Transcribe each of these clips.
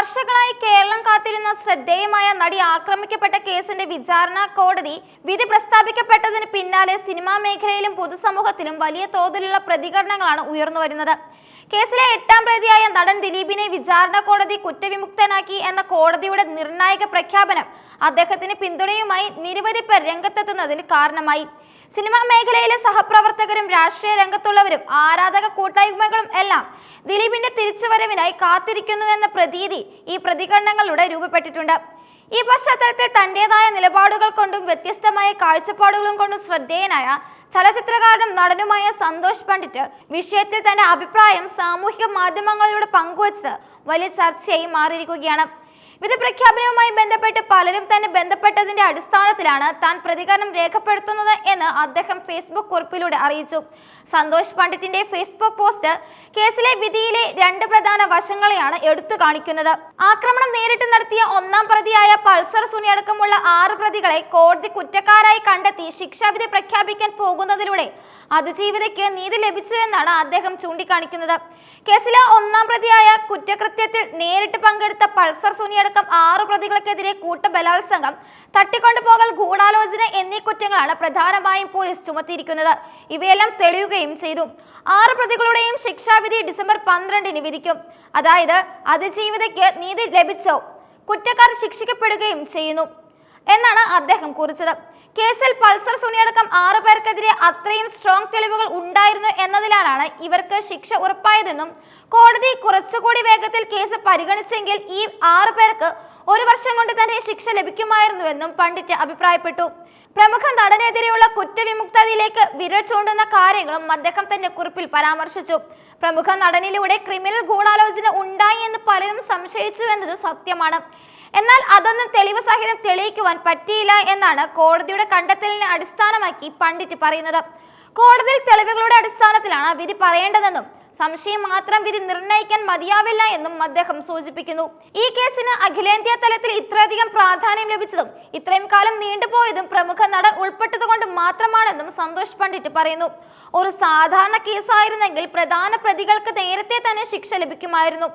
വർഷങ്ങളായി കേരളം കാത്തിരുന്ന ശ്രദ്ധേയമായ നടി ആക്രമിക്കപ്പെട്ട കേസിന്റെ വിചാരണ കോടതി വിധി പ്രസ്താവിക്കപ്പെട്ടതിന് പിന്നാലെ സിനിമാ മേഖലയിലും പൊതുസമൂഹത്തിലും വലിയ തോതിലുള്ള പ്രതികരണങ്ങളാണ് ഉയർന്നു വരുന്നത്. കേസിലെ എട്ടാം പ്രതിയായ നടൻ ദിലീപിനെ വിചാരണ കോടതി കുറ്റവിമുക്തനാക്കി എന്ന കോടതിയുടെ നിർണായക പ്രഖ്യാപനം അദ്ദേഹത്തിന് പിന്തുണയുമായി നിരവധി പേർ രംഗത്തെത്തുന്നതിന് കാരണമായി. സിനിമാ മേഖലയിലെ സഹപ്രവർത്തകരും രാഷ്ട്രീയ രംഗത്തുള്ളവരും ആരാധക കൂട്ടായ്മകളും എല്ലാം ദിലീപിന്റെ തിരിച്ചുവരവിനായി കാത്തിരിക്കുന്നുവെന്ന പ്രതീതി ഈ പ്രതികരണങ്ങളിലൂടെ രൂപപ്പെട്ടിട്ടുണ്ട്. ഈ പശ്ചാത്തലത്തിൽ തന്റേതായ നിലപാടുകൾ കൊണ്ടും വ്യത്യസ്തമായ കാഴ്ചപ്പാടുകളും കൊണ്ടും ശ്രദ്ധേയനായ ചലച്ചിത്രകാരനും നടനുമായ സന്തോഷ് പണ്ഡിറ്റ് വിഷയത്തിൽ തന്റെ അഭിപ്രായം സാമൂഹിക മാധ്യമങ്ങളിലൂടെ പങ്കുവച്ചത് വലിയ ചർച്ചയായി മാറിയിരിക്കുകയാണ്. വിധി പ്രഖ്യാപനവുമായി ബന്ധപ്പെട്ട് പലരും തന്നെ ബന്ധപ്പെട്ടതിന്റെ അടിസ്ഥാനത്തിലാണ് താൻ പ്രതികരണം രേഖപ്പെടുത്തുന്നത് എന്ന് അദ്ദേഹം ഫേസ്ബുക്ക് കുറിപ്പിലൂടെ അറിയിച്ചു. സന്തോഷ് പണ്ഡിറ്റിന്റെ ഫേസ്ബുക്ക് പോസ്റ്റ് കേസിലെ വിധിയിലെ രണ്ട് പ്രധാന വശങ്ങളെയാണ് എടുത്തു കാണിക്കുന്നത്. ആക്രമണം നേരിട്ട് നടത്തിയ ഒന്നാം പ്രതിയായ പൾസർ സുനി അടക്കമുള്ള ആറ് പ്രതികളെ കോടതി കുറ്റക്കാരായി കണ്ടെത്തി ശിക്ഷാവിധി പ്രഖ്യാപിക്കാൻ പോകുന്നതിലൂടെ അതിജീവിതയ്ക്ക് നീതി ലഭിച്ചു എന്നാണ് അദ്ദേഹം ചൂണ്ടിക്കാണിക്കുന്നത്. കേസിലെ ഒന്നാം പ്രതിയായ കുറ്റകൃത്യത്തിൽ നേരിട്ട് പങ്കെടുത്ത പൾസർ സുനി അടക്കം ആറ് പ്രതികൾക്കെതിരെ കൂട്ടബലാത്സംഗം തട്ടിക്കൊണ്ടുപോകൽ ഗൂഢാലോചന എന്നീ കുറ്റങ്ങളാണ് പ്രധാനമായും പോലീസ് ചുമത്തിയിരിക്കുന്നത്. ഇവയെല്ലാം തെളിയുകയും ചെയ്തു. ആറ് പ്രതികളുടെയും ശിക്ഷാവിധി ഡിസംബർ പന്ത്രണ്ടിന് വിധിക്കും. അതായത് അതിജീവിതയ്ക്ക് നീതി ലഭിച്ചോ? കുറ്റക്കാർ ശിക്ഷിക്കപ്പെടുകയും ചെയ്യുന്നു. എന്നാണ് അദ്ദേഹം കുറിച്ചത്. കേസിൽ പൾസർ സുനിയടക്കം ആറ് പേർക്കെതിരെ അത്രയും സ്ട്രോങ് തെളിവുകൾ ഉണ്ടായിരുന്നു എന്നതിലാണ് ഇവർക്ക് ശിക്ഷ ഉറപ്പായതെന്നും കോടതി കുറച്ചുകൂടി വേഗത്തിൽ കേസ് പരിഗണിച്ചെങ്കിൽ ഈ ആറു പേർക്ക് ഒരു വർഷം കൊണ്ട് തന്നെ ശിക്ഷ ലഭിക്കുമായിരുന്നുവെന്നും പണ്ഡിറ്റ് അഭിപ്രായപ്പെട്ടു. പ്രമുഖ നടനെതിരെയുള്ള കുറ്റവിമുക്തതയിലേക്ക് വിരൽ ചൂണ്ടുന്ന കാര്യങ്ങളും അദ്ദേഹം തന്റെ കുറിപ്പിൽ പരാമർശിച്ചു. പ്രമുഖ നടനിലൂടെ ക്രിമിനൽ ഗൂഢാലോചന ഉണ്ടായി എന്ന് പലരും സംശയിച്ചു എന്നത് സത്യമാണ്. എന്നാൽ അതൊന്നും തെളിവ് സഹിതം തെളിയിക്കുവാൻ പറ്റിയില്ല എന്നാണ് കോടതിയുടെ കണ്ടെത്തലിനെ അടിസ്ഥാനമാക്കി പണ്ഡിറ്റ് പറയുന്നത്. കോടതിയിൽ തെളിവുകളുടെ അടിസ്ഥാനത്തിലാണ് വിധി പറയേണ്ടതെന്നും സംശയം മാത്രം വിധി നിർണയിക്കാൻ മതിയാവില്ല എന്നും അദ്ദേഹം സൂചിപ്പിക്കുന്നു. ഈ കേസിന് അഖിലേന്ത്യാ തലത്തിൽ ഇത്രയധികം പ്രാധാന്യം ലഭിച്ചതും ഇത്രയും കാലം നീണ്ടുപോയതും പ്രമുഖ നടൻ ഉൾപ്പെട്ടതുകൊണ്ട് മാത്രമാണെന്നും സന്തോഷ് പണ്ഡിറ്റ് പറയുന്നു. ഒരു സാധാരണ കേസായിരുന്നെങ്കിൽ പ്രധാന പ്രതികൾക്ക് നേരത്തെ തന്നെ ശിക്ഷ ലഭിക്കുമായിരുന്നു.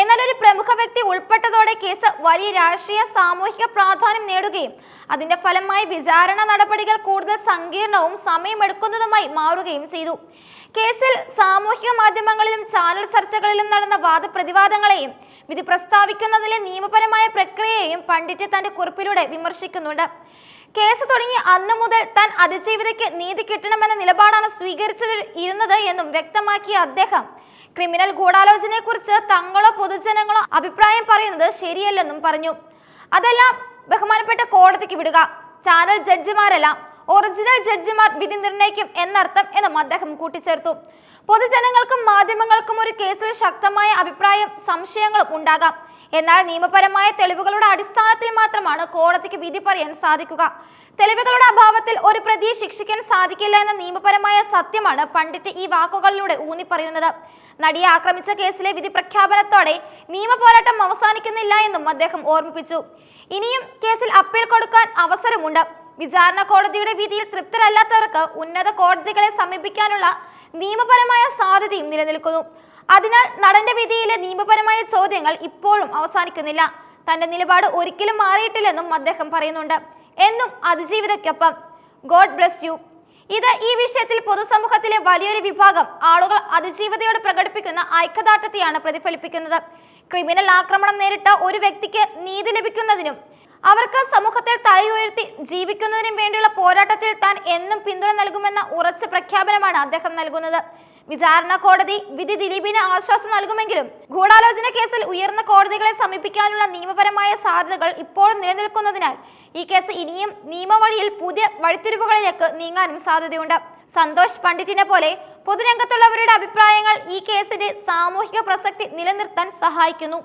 എന്നാൽ ഒരു പ്രമുഖ വ്യക്തി ഉൾപ്പെട്ടതോടെ കേസ് വലിയ രാഷ്ട്രീയ സാമൂഹിക പ്രാധാന്യം നേടുകയും അതിന്റെ ഫലമായി വിചാരണ നടപടികൾ കൂടുതൽ സങ്കീർണവും സമയമെടുക്കുന്നതുമായി മാറുകയും ചെയ്തു. കേസിൽ സാമൂഹിക മാധ്യമങ്ങളിലും ചാനൽ ചർച്ചകളിലും നടന്ന വാദപ്രതിവാദങ്ങളെയും വിധി പ്രസ്താവിക്കുന്നതിലെ നിയമപരമായ പ്രക്രിയയെയും പണ്ഡിറ്റ് തന്റെ കുറിപ്പിലൂടെ വിമർശിക്കുന്നുണ്ട്. കേസ് തുടങ്ങി അന്നു മുതൽ താൻ അതിജീവിതയ്ക്ക് നീതി കിട്ടണമെന്ന നിലപാടാണ് സ്വീകരിച്ചു ഇരുന്നത് എന്നും വ്യക്തമാക്കിയ അദ്ദേഹം. ക്രിമിനൽ ഗൂഢാലോചനയെക്കുറിച്ച് തങ്ങളോ പൊതുജനങ്ങളോ അഭിപ്രായം പറയുന്നത് ശരിയല്ലെന്നും പറഞ്ഞു. അതെല്ലാം ബഹുമാനപ്പെട്ട കോടതിക്ക് വിടുക. ചാനൽ ജഡ്ജിമാരെല്ലാം ഒറിജിനൽ ജഡ്ജിമാർ വിധി നിർണയിക്കും എന്നർത്ഥം എന്നും അദ്ദേഹം കൂട്ടിച്ചേർത്തു. പൊതുജനങ്ങൾക്കും മാധ്യമങ്ങൾക്കും ഒരു കേസിൽ ശക്തമായ അഭിപ്രായം സംശയങ്ങളും ഉണ്ടാകാം. എന്നാൽ നിയമപരമായ തെളിവുകളുടെ അടിസ്ഥാനത്തിൽ മാത്രമാണ് കോടതിക്ക് വിധി പറയാൻ സാധിക്കുക. തെളിവുകളുടെ അഭാവത്തിൽ ഒരു പ്രതിയെ ശിക്ഷിക്കാൻ സാധിക്കില്ല എന്ന നിയമപരമായ സത്യമാണ് പണ്ഡിറ്റ് ഈ വാക്കുകളിലൂടെ ഊന്നിപ്പറയുന്നത്. നടിയെ ആക്രമിച്ച കേസിലെ വിധി പ്രഖ്യാപനത്തോടെ നിയമ പോരാട്ടം അവസാനിക്കുന്നില്ല എന്നും അദ്ദേഹം ഓർമ്മിപ്പിച്ചു. ഇനിയും കേസിൽ അപ്പീൽ കൊടുക്കാൻ അവസരമുണ്ട്. വിചാരണ കോടതിയുടെ വിധിയിൽ തൃപ്തരല്ലാത്തവർക്ക് ഉന്നത കോടതികളെ സമീപിക്കാനുള്ള നിയമപരമായ സാധ്യതയും നിലനിൽക്കുന്നു. അതിനാൽ നടന്റെ വിധിയിലെ നിയമപരമായ ചോദ്യങ്ങൾ ഇപ്പോഴും അവസാനിക്കുന്നില്ല. തന്റെ നിലപാട് ഒരിക്കലും മാറിയിട്ടില്ലെന്നും അദ്ദേഹം പറയുന്നുണ്ട്. എന്നും അതിജീവിതയ്ക്കൊപ്പം. God bless you. ഇത് ഈ വിഷയത്തിൽ പൊതുസമൂഹത്തിലെ വലിയൊരു വിഭാഗം ആളുകൾ അതിജീവതയോട് പ്രകടിപ്പിക്കുന്ന ഐക്യദാർഢ്യത്തെയാണ് പ്രതിഫലിപ്പിക്കുന്നത്. ക്രിമിനൽ ആക്രമണം നേരിട്ട ഒരു വ്യക്തിക്ക് നീതി ലഭിക്കുന്നതിനും അവർക്ക് സമൂഹത്തിൽ തലയുയർത്തി ജീവിക്കുന്നതിനും വേണ്ടിയുള്ള പോരാട്ടത്തിൽ താൻ എന്നും പിന്തുണ നൽകുമെന്ന ഉറച്ച പ്രഖ്യാപനമാണ് അദ്ദേഹം നൽകുന്നത്. വിചാരണ കോടതി വിധി ദിലീപിന് ആശ്വാസം നൽകുമെങ്കിലും ഗൂഢാലോചന കേസിൽ ഉയർന്ന കോടതികളെ സമീപിക്കാനുള്ള നിയമപരമായ സാധ്യതകൾ ഇപ്പോഴും നിലനിൽക്കുന്നതിനാൽ ഈ കേസ് ഇനിയും നിയമവഴിയിൽ പുതിയ വഴിത്തിരിവുകളിലേക്ക് നീങ്ങാനും സാധ്യതയുണ്ട്. സന്തോഷ് പണ്ഡിറ്റിനെ പോലെ പൊതുരംഗത്തുള്ളവരുടെ അഭിപ്രായങ്ങൾ ഈ കേസിന്റെ സാമൂഹിക പ്രസക്തി നിലനിർത്താൻ സഹായിക്കുന്നു.